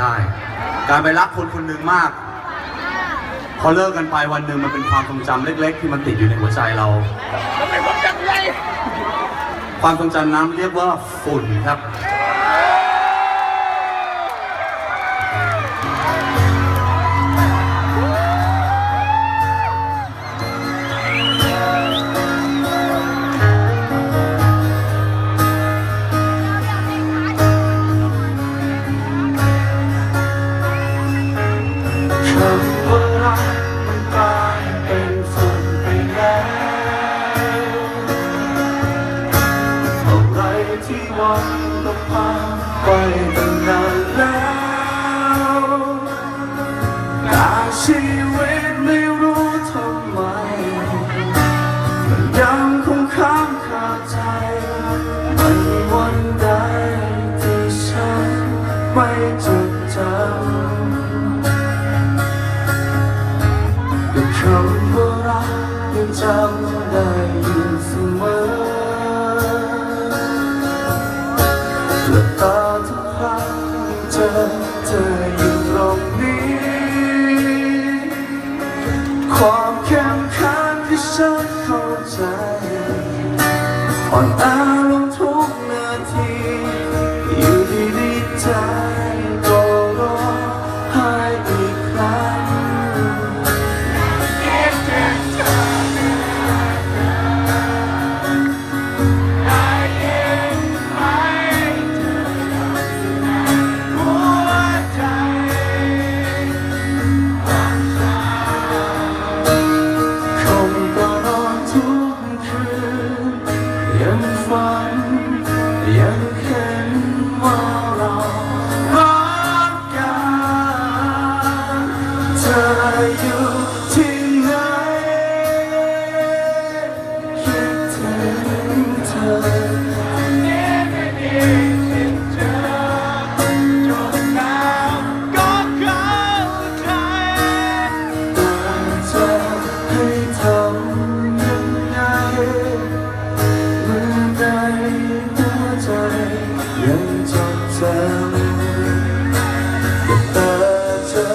ได้ การไปรักคนคนหนึ่งมาก พอเลิกกันไปวันหนึ่งมันเป็นความทรงจำเล็ก ๆ ที่มันติดอยู่ในหัวใจเรา ความทรงจำนั้นเรียกว่าฝุ่นครับ ที่วันต้องผ่านไปตั้งนานแล้วแต่ชีวิตไม่รู้ทำไมมันยังคงค้างคาใจไม่วันใดที่ฉันไม่จดจำกับคำว่ารักยังจำได้อยู่เสมอ เข้าใจอ่อนแอ ยังฝันยัง ยังจดจำแต่เจอ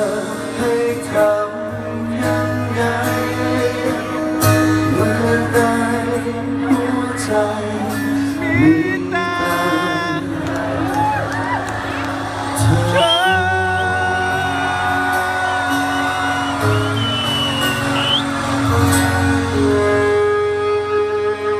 ให้คำยังไงเมื่อใดหัวใจมี